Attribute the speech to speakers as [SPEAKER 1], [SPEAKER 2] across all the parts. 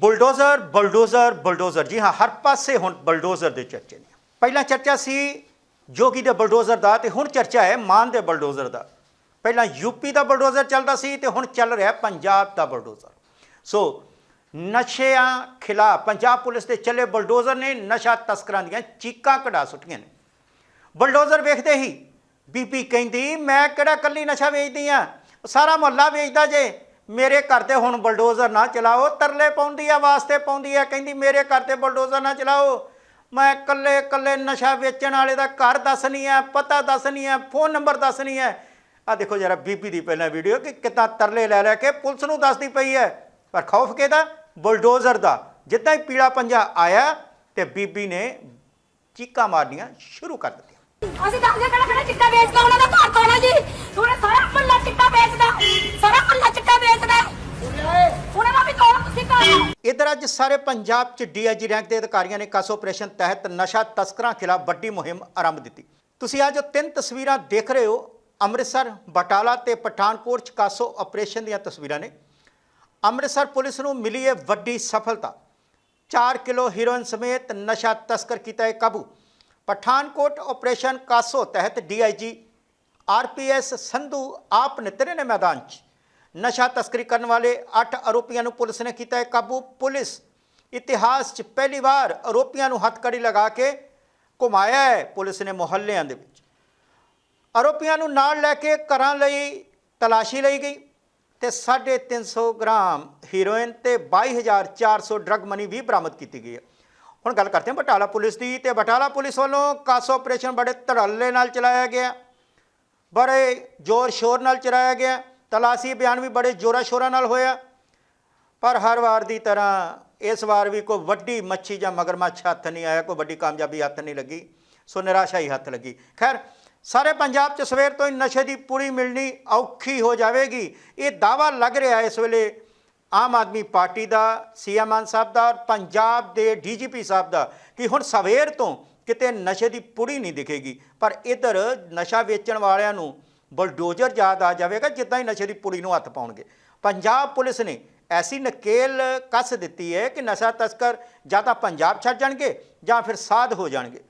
[SPEAKER 1] Bulldozer, bulldozer bulldozer. ਜੀ ਹਾਂ, ਹਰ ਪਾਸੇ ਹੁਣ ਬਲਡੋਜ਼ਰ ਦੇ ਚਰਚੇ ਨੇ। ਪਹਿਲਾਂ ਚਰਚਾ ਸੀ ਜੋਗੀ ਦੇ ਬਲਡੋਜ਼ਰ ਦਾ ਤੇ ਹੁਣ ਚਰਚਾ ਹੈ ਮਾਨ ਦੇ ਬਲਡੋਜ਼ਰ ਦਾ। ਪਹਿਲਾਂ ਯੂਪੀ ਦਾ ਬਲਡੋਜ਼ਰ ਚੱਲਦਾ ਸੀ ਤੇ ਹੁਣ ਚੱਲ ਰਿਹਾ ਪੰਜਾਬ ਦਾ ਬਲਡੋਜ਼ਰ। ਸੋ ਨਸ਼ਿਆਂ ਖਿਲਾਫ ਪੰਜਾਬ ਪੁਲਿਸ ਦੇ ਚੱਲੇ ਬਲਡੋਜ਼ਰ ਨੇ ਨਸ਼ਾ ਤਸਕਰਾਂ ਦੀਆਂ ਚੀਕਾਂ ਕਢਾ ਸੁੱਟੀਆਂ ਨੇ। ਬਲਡੋਜ਼ਰ ਵੇਖਦੇ ਹੀ ਬੀਬੀ ਕਹਿੰਦੀ, ਮੈਂ ਕਿਹੜਾ ਕੱਲੀ ਨਸ਼ਾ ਵੇਚਦੀ ਆ? ਸਾਰਾ ਮੁਹੱਲਾ ਵੇਚਦਾ ਜੇ। ਮੇਰੇ ਘਰ ਤੇ ਹੁਣ ਬਲਡੋਜ਼ਰ ਨਾ ਚਲਾਓ, ਤਰਲੇ ਪਾਉਂਦੀ ਆ ਵਾਸਤੇ ਪਾਉਂਦੀ ਆ, ਕਹਿੰਦੀ ਮੇਰੇ ਘਰ ਤੇ ਬੁਲਡੋਜ਼ਰ ਨਾ ਚਲਾਓ। ਮੈਂ ਕੱਲੇ ਕੱਲੇ ਨਸ਼ਾ ਵੇਚਣ ਵਾਲੇ ਦਾ ਘਰ ਦੱਸਣੀ ਆ, ਪਤਾ ਦੱਸਣੀ ਆ ਫੋਨ ਨੰਬਰ ਦੱਸਣੀ ਆ। ਆ ਦੇਖੋ ਜਰਾ ਬੀਬੀ ਦੀ ਪਹਿਲਾਂ ਵੀਡੀਓ ਕਿ ਕਿੱਦਾਂ ਤਰਲੇ ਲੈ ਲੈ ਕੇ ਪੁਲਿਸ ਨੂੰ ਦੱਸਦੀ ਪਈ ਹੈ ਪਰ ਖੌਫ ਕਿਹਦਾ? ਬਲਡੋਜ਼ਰ ਦਾ। ਜਿੱਦਾਂ ਹੀ ਪੀਲਾ ਪੰਜਾ ਆਇਆ ਤੇ ਬੀਬੀ ਨੇ ਚੀਕਾਂ ਮਾਰਨੀਆਂ ਸ਼ੁਰੂ ਕਰ ਦਿੱਤੀਆਂ।
[SPEAKER 2] ਅਸੀਂ ਦੱਸਦੇ ਕਿਹੜਾ ਕਿਹੜਾ ਚਿੱਟਾ ਵੇਚਦਾ, ਉਹਨਾਂ ਦਾ ਘਰ ਕੋਣਾ ਜੀ ਉਹਨੇ ਸਾਰਾ ਮੱਲਾ ਚਿੱਟਾ ਵੇਚਦਾ, ਸਾਰਾ ਮੱਲਾ ਚਿੱਟਾ ਵੇਚਦਾ ਉਹਨਾਂ ਦਾ ਵੀ ਕੋਲ ਤੁਸੀਂ ਕਰ
[SPEAKER 1] ਇਧਰ ਅੱਜ ਸਾਰੇ ਪੰਜਾਬ 'ਚ ਡੀਆਈਜੀ ਰੈਂਕ ਦੇ ਅਧਿਕਾਰੀਆਂ ਨੇ ਕਾਸੋ ਆਪਰੇਸ਼ਨ ਤਹਿਤ ਨਸ਼ਾ ਤਸਕਰਾਂ ਖਿਲਾਫ ਵੱਡੀ ਮੁਹਿੰਮ ਆਰੰਭ ਦਿੱਤੀ। ਤੁਸੀਂ ਅੱਜ ਤਿੰਨ ਤਸਵੀਰਾਂ ਦੇਖ ਰਹੇ ਹੋ। ਅੰਮ੍ਰਿਤਸਰ, ਬਟਾਲਾ ਤੇ ਪਠਾਨਕੋਟ 'ਚ ਕਾਸੋ ਆਪਰੇਸ਼ਨ ਦੀਆਂ ਤਸਵੀਰਾਂ ਨੇ। ਅੰਮ੍ਰਿਤਸਰ ਪੁਲਿਸ ਨੂੰ ਮਿਲੀ ਹੈ ਵੱਡੀ ਸਫਲਤਾ। 4 ਕਿਲੋ ਹੀਰੋਇਨ ਸਮੇਤ ਨਸ਼ਾ ਤਸਕਰ ਕੀਤਾ ਹੈ ਕਾਬੂ। ਪਠਾਨਕੋਟ ਆਪਰੇਸ਼ਨ ਕਾਸੋ ਤਹਿਤ ਡੀਆਈਜੀ ਆਰਪੀਐਸ ਸੰਧੂ ਆਪ ਨਿਤਰੇ ਨੇ ਮੈਦਾਨ 'ਚ। ਨਸ਼ਾ ਤਸਕਰੀ ਕਰਨ ਵਾਲੇ 8 ਆਰੋਪੀਆਂ ਨੂੰ ਪੁਲਿਸ ਨੇ ਕੀਤਾ ਹੈ ਕਾਬੂ। ਪੁਲਿਸ ਇਤਿਹਾਸ 'ਚ ਪਹਿਲੀ ਵਾਰ ਆਰੋਪੀਆਂ ਨੂੰ ਹੱਥਕੜੀ ਲਗਾ ਕੇ ਘੁਮਾਇਆ ਹੈ। ਪੁਲਿਸ ਨੇ ਮੁਹੱਲਿਆਂ ਦੇ ਵਿੱਚ ਆਰੋਪੀਆਂ ਨੂੰ ਨਾਲ ਲੈ ਕੇ ਘਰਾਂ ਲਈ ਤਲਾਸ਼ੀ ਲਈ ਗਈ ਤੇ 350 ਗ੍ਰਾਮ ਹੀਰੋਇਨ ਤੇ 22400 ਡਰਗ ਮਨੀ ਵੀ ਬਰਾਮਦ ਕੀਤੀ ਗਈ ਹੈ। ਹੁਣ ਗੱਲ ਕਰਦੇ ਹਾਂ ਬਟਾਲਾ ਪੁਲਿਸ ਦੀ ਤੇ ਬਟਾਲਾ ਪੁਲਿਸ ਵੱਲੋਂ ਕਾਸੋ ਆਪਰੇਸ਼ਨ ਬੜੇ ਧੜੱਲੇ ਨਾਲ ਚਲਾਇਆ ਗਿਆ। ਬੜੇ ਜ਼ੋਰ ਸ਼ੋਰ ਨਾਲ ਚਲਾਇਆ ਗਿਆ। ਤਲਾਸ਼ੀ ਅਭਿਆਨ ਵੀ ਬੜੇ ਜ਼ੋਰਾਂ ਸ਼ੋਰਾਂ ਨਾਲ ਹੋਇਆ। ਪਰ ਹਰ ਵਾਰ ਦੀ ਤਰ੍ਹਾਂ ਇਸ ਵਾਰ ਵੀ ਕੋਈ ਵੱਡੀ ਮੱਛੀ ਜਾਂ ਮਗਰਮੱਛ ਹੱਥ ਨਹੀਂ ਆਇਆ, ਕੋਈ ਵੱਡੀ ਕਾਮਯਾਬੀ ਹੱਥ ਨਹੀਂ ਲੱਗੀ, ਸੋ ਨਿਰਾਸ਼ਾ ਹੀ ਹੱਥ ਲੱਗੀ। ਖੈਰ, ਸਾਰੇ ਪੰਜਾਬ 'ਚ ਸਵੇਰ ਤੋਂ ਹੀ ਨਸ਼ੇ ਦੀ ਪੂਰੀ ਮਿਲਣੀ ਔਖੀ ਹੋ ਜਾਵੇਗੀ। ਇਹ ਦਾਵਾ ਲੱਗ ਰਿਹਾ ਇਸ ਵੇਲੇ ਆਮ ਆਦਮੀ ਪਾਰਟੀ ਦਾ, ਸੀਐਮ ਮਾਨ ਸਾਹਿਬ ਦਾ ਔਰ ਪੰਜਾਬ ਦੇ ਡੀਜੀਪੀ ਸਾਹਿਬ ਦਾ ਕਿ ਹੁਣ ਸਵੇਰ ਤੋਂ ਕਿਤੇ ਨਸ਼ੇ ਦੀ ਪੁੜੀ ਨਹੀਂ ਦਿਖੇਗੀ। ਪਰ ਇਧਰ ਨਸ਼ਾ ਵੇਚਣ ਵਾਲਿਆਂ ਨੂੰ ਬਲਡੋਜ਼ਰ ਯਾਦ ਆ ਜਾਵੇਗਾ ਜਿੱਦਾਂ ਹੀ ਨਸ਼ੇ ਦੀ ਪੁੜੀ ਨੂੰ ਹੱਥ ਪਾਉਣਗੇ। ਪੰਜਾਬ ਪੁਲਿਸ ਨੇ ਐਸੀ ਨਕੇਲ ਕੱਸ ਦਿੱਤੀ ਹੈ ਕਿ ਨਸ਼ਾ ਤਸਕਰ ਜਾਂ ਤਾਂ ਪੰਜਾਬ ਛੱਡ ਜਾਣਗੇ ਜਾਂ ਫਿਰ ਸਾਧ ਹੋ ਜਾਣਗੇ।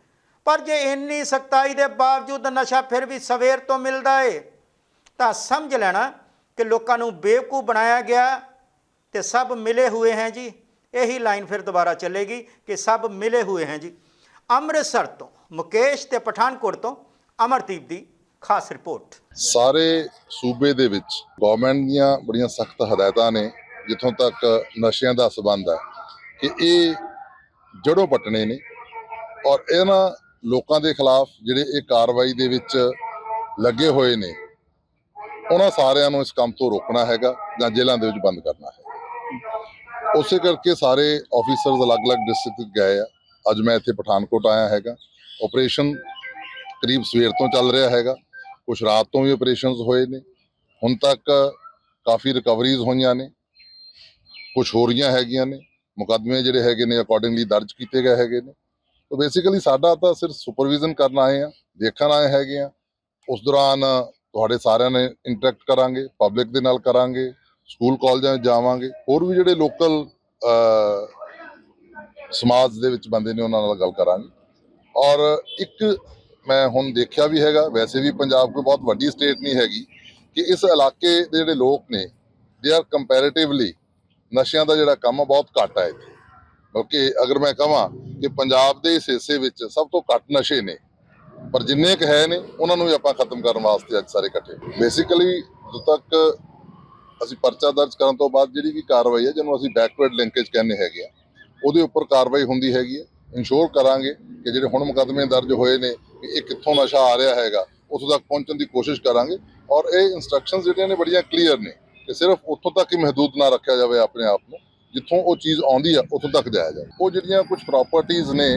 [SPEAKER 1] ਪਰ ਜੇ ਇੰਨੀ ਸਖਤਾਈ ਦੇ ਬਾਵਜੂਦ ਨਸ਼ਾ ਫਿਰ ਵੀ ਸਵੇਰ ਤੋਂ ਮਿਲਦਾ ਏ, ਤਾਂ ਸਮਝ ਲੈਣਾ ਕਿ ਲੋਕਾਂ ਨੂੰ ਬੇਵਕੂਫ ਬਣਾਇਆ ਗਿਆ ਤੇ ਸਭ ਮਿਲੇ ਹੋਏ हैं ਜੀ। ਇਹੀ ਲਾਈਨ ਫਿਰ ਦੁਬਾਰਾ ਚੱਲੇਗੀ ਕਿ ਸਭ ਮਿਲੇ ਹੋਏ हैं ਜੀ। ਅੰਮ੍ਰਿਤਸਰ ਤੋਂ ਮੁਕੇਸ਼ ਤੇ ਪਠਾਨਕੋਟ ਤੋਂ ਅਮਰਦੀਪ ਦੀ ਖਾਸ ਰਿਪੋਰਟ।
[SPEAKER 3] ਸਾਰੇ ਸੂਬੇ ਦੇ ਵਿੱਚ ਗਵਰਨਮੈਂਟ ਦੀਆਂ ਬੜੀਆਂ ਸਖਤ ਹਦਾਇਤਾਂ ਨੇ, ਜਿੱਥੋਂ ਤੱਕ ਨਸ਼ਿਆਂ ਦਾ ਸਬੰਧ ਹੈ, ਕਿ ਇਹ ਜੜੋਂ ਪਟਣੇ ਨੇ ਔਰ ਇਹਨਾਂ ਲੋਕਾਂ ਦੇ ਖਿਲਾਫ ਜਿਹੜੇ ਇਹ ਕਾਰਵਾਈ ਦੇ ਵਿੱਚ ਲੱਗੇ ਹੋਏ ਨੇ, ਉਹਨਾਂ ਸਾਰਿਆਂ ਨੂੰ ਇਸ ਕੰਮ ਤੋਂ ਰੋਕਣਾ ਹੈਗਾ ਜਾਂ ਜੇਲ੍ਹਾਂ ਦੇ ਵਿੱਚ ਬੰਦ ਕਰਨਾ ਹੈ ਉਸੇ ਕਰਕੇ ਸਾਰੇ ਆਫੀਸਰਸ ਅਲੱਗ-ਅਲੱਗ ਡਿਸਟ੍ਰਿਕਟ ਗਏ ਆ। ਅੱਜ ਮੈਂ ਇੱਥੇ ਪਠਾਨਕੋਟ ਆਇਆ ਹੈਗਾ। ਆਪਰੇਸ਼ਨ ਕਰੀਬ ਸਵੇਰ ਤੋਂ ਚੱਲ ਰਿਹਾ ਹੈਗਾ। ਕੁਝ ਰਾਤ ਤੋਂ ਵੀ ਆਪਰੇਸ਼ਨਸ ਹੋਏ ਨੇ। ਹੁਣ ਤੱਕ ਕਾਫੀ ਰਿਕਵਰੀਜ਼ ਹੋਈਆਂ ਨੇ। ਕੁਝ ਹੋ ਰਹੀਆਂ ਹੈਗੀਆਂ ਨੇ। ਮੁਕੱਦਮੇ ਜਿਹੜੇ ਹੈਗੇ ਨੇ ਅਕੋਰਡਿੰਗਲੀ ਦਰਜ ਕੀਤੇ ਗਏ ਹੈਗੇ ਨੇ। ਤਾਂ ਬੇਸਿਕਲੀ ਸਾਡਾ ਤਾਂ ਸਿਰਫ ਸੁਪਰਵਿਜ਼ਨ ਕਰਨ ਆਏ ਆ ਦੇਖਣ ਆਏ ਹੈਗੇ ਆ ਉਸ ਦੌਰਾਨ ਤੁਹਾਡੇ ਸਾਰਿਆਂ ਨੇ ਇੰਟਰੈਕਟ ਕਰਾਂਗੇ ਪਬਲਿਕ ਦੇ ਨਾਲ ਕਰਾਂਗੇ ਸਕੂਲ ਕਾਲਜਾਂ ਜਾਵਾਂਗੇ। ਹੋਰ ਵੀ ਜਿਹੜੇ ਲੋਕਲ ਸਮਾਜ ਦੇ ਵਿੱਚ ਬੰਦੇ ਨੇ ਉਹਨਾਂ ਨਾਲ ਗੱਲ ਕਰਾਂਗੇ। ਔਰ ਇੱਕ ਮੈਂ ਹੁਣ ਦੇਖਿਆ ਵੀ ਹੈਗਾ, ਵੈਸੇ ਵੀ ਪੰਜਾਬ ਕੋਈ ਬਹੁਤ ਵੱਡੀ ਸਟੇਟ ਨਹੀਂ ਹੈਗੀ, ਕਿ ਇਸ ਇਲਾਕੇ ਦੇ ਜਿਹੜੇ ਲੋਕ ਨੇ ਦੇ ਆਰ ਕੰਪੈਰੀਟਿਵਲੀ ਨਸ਼ਿਆਂ ਦਾ ਜਿਹੜਾ ਕੰਮ ਆ ਬਹੁਤ ਘੱਟ ਹੈ ਇੱਥੇ। ਬਲਕਿ ਅਗਰ ਮੈਂ ਕਹਾਂ ਕਿ ਪੰਜਾਬ ਦੇ ਇਸ ਹਿੱਸੇ ਵਿੱਚ ਸਭ ਤੋਂ ਘੱਟ ਨਸ਼ੇ ਨੇ, ਪਰ ਜਿੰਨੇ ਕੁ ਹੈ ਨੇ, ਉਹਨਾਂ ਨੂੰ ਵੀ ਆਪਾਂ ਖਤਮ ਕਰਨ ਵਾਸਤੇ ਅੱਜ ਸਾਰੇ ਇਕੱਠੇ ਬੇਸਿਕਲੀ ਜਦੋਂ ਤੱਕ ਅਸੀਂ ਪਰਚਾ ਦਰਜ ਕਰਨ ਤੋਂ ਬਾਅਦ ਜਿਹੜੀ ਵੀ ਕਾਰਵਾਈ ਹੈ, ਜਿਹਨੂੰ ਅਸੀਂ ਬੈਕਵਰਡ ਲਿੰਕੇਜ ਕਹਿੰਦੇ ਹੈਗੇ ਆ, ਉਹਦੇ ਉੱਪਰ ਕਾਰਵਾਈ ਹੁੰਦੀ ਹੈਗੀ ਹੈ ਇਨਸ਼ੋਰ ਕਰਾਂਗੇ ਕਿ ਜਿਹੜੇ ਹੁਣ ਮੁਕੱਦਮੇ ਦਰਜ ਹੋਏ ਨੇ ਕਿ ਇਹ ਕਿੱਥੋਂ ਨਸ਼ਾ ਆ ਰਿਹਾ ਹੈਗਾ ਉੱਥੋਂ ਤੱਕ ਪਹੁੰਚਣ ਦੀ ਕੋਸ਼ਿਸ਼ ਕਰਾਂਗੇ ਔਰ ਇਹ ਇਨਸਟਰਕਸ਼ਨਸ ਜਿਹੜੀਆਂ ਨੇ ਬੜੀਆਂ ਕਲੀਅਰ ਨੇ ਕਿ ਸਿਰਫ ਉੱਥੋਂ ਤੱਕ ਹੀ ਮਹਦੂਦ ਨਾ ਰੱਖਿਆ ਜਾਵੇ ਆਪਣੇ ਆਪ ਨੂੰ, ਜਿੱਥੋਂ ਉਹ ਚੀਜ਼ ਆਉਂਦੀ ਆ, ਉੱਥੋਂ ਤੱਕ ਜਾਇਆ ਜਾਵੇ। ਉਹ ਜਿਹੜੀਆਂ ਕੁਝ ਪ੍ਰਾਪਰਟੀਆਂ ਨੇ,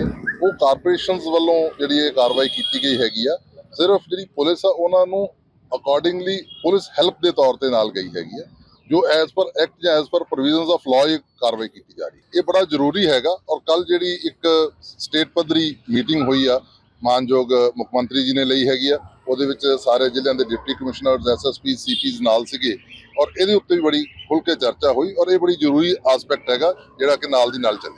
[SPEAKER 3] ਉਹ ਕਾਰਪੋਰੇਸ਼ਨਸ ਵੱਲੋਂ ਜਿਹੜੀ ਇਹ ਕਾਰਵਾਈ ਕੀਤੀ ਗਈ ਹੈਗੀ ਆ, ਸਿਰਫ ਜਿਹੜੀ ਪੁਲਿਸ ਆ, ਉਹਨਾਂ ਨੂੰ ਅਕੋਰਡਿੰਗਲੀ ਪੁਲਿਸ ਹੈਲਪ ਦੇ ਤੌਰ ਤੇ ਨਾਲ ਗਈ ਹੈਗੀ ਆ। ਜੋ ਐਜ਼ ਪਰ ਐਕਟ ਜਾਂ as per provisions of law ਇਹ ਕਾਰਵਾਈ ਕੀਤੀ ਜਾ ਰਹੀ ਹੈ। ਇਹ ਬੜਾ ਜ਼ਰੂਰੀ ਹੈਗਾ ਔਰ ਕੱਲ ਜਿਹੜੀ ਇੱਕ ਸਟੇਟ ਪੱਧਰੀ ਮੀਟਿੰਗ ਹੋਈ ਆ, ਮਾਨਯੋਗ ਮੁੱਖ ਮੰਤਰੀ ਜੀ ਨੇ ਲਈ ਹੈਗੀ ਆ, ਉਹਦੇ ਵਿੱਚ ਸਾਰੇ ਜ਼ਿਲ੍ਹਿਆਂ ਦੇ ਡਿਪਟੀ ਕਮਿਸ਼ਨਰਸ ਐਸਐਸਪੀ ਸੀਪੀਜ਼ ਨਾਲ ਸੀਗੇ ਔਰ ਇਹਦੇ ਉੱਤੇ ਵੀ ਬੜੀ ਖੁੱਲ੍ਹ ਕੇ ਚਰਚਾ ਹੋਈ ਔਰ ਇਹ ਬੜੀ ਜ਼ਰੂਰੀ ਆਸਪੈਕਟ ਹੈਗਾ ਜਿਹੜਾ ਕਿ ਨਾਲ ਦੀ ਨਾਲ ਚੱਲੇ।